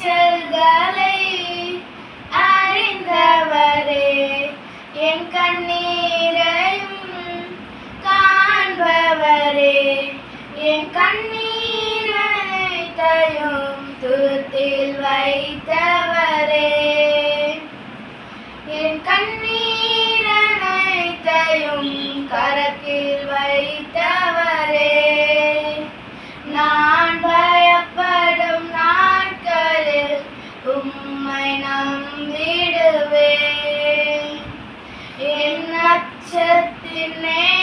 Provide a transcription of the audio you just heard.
விளைச்சல்களை அறிந்தவரே. என் கண்ணீரையும் காண்பவரே. என் கண்ணீரைத்தையும் துருத்தில் வைத்தவரே. என் கண்ணீரனைத்தையும் கரத்தில் Amen.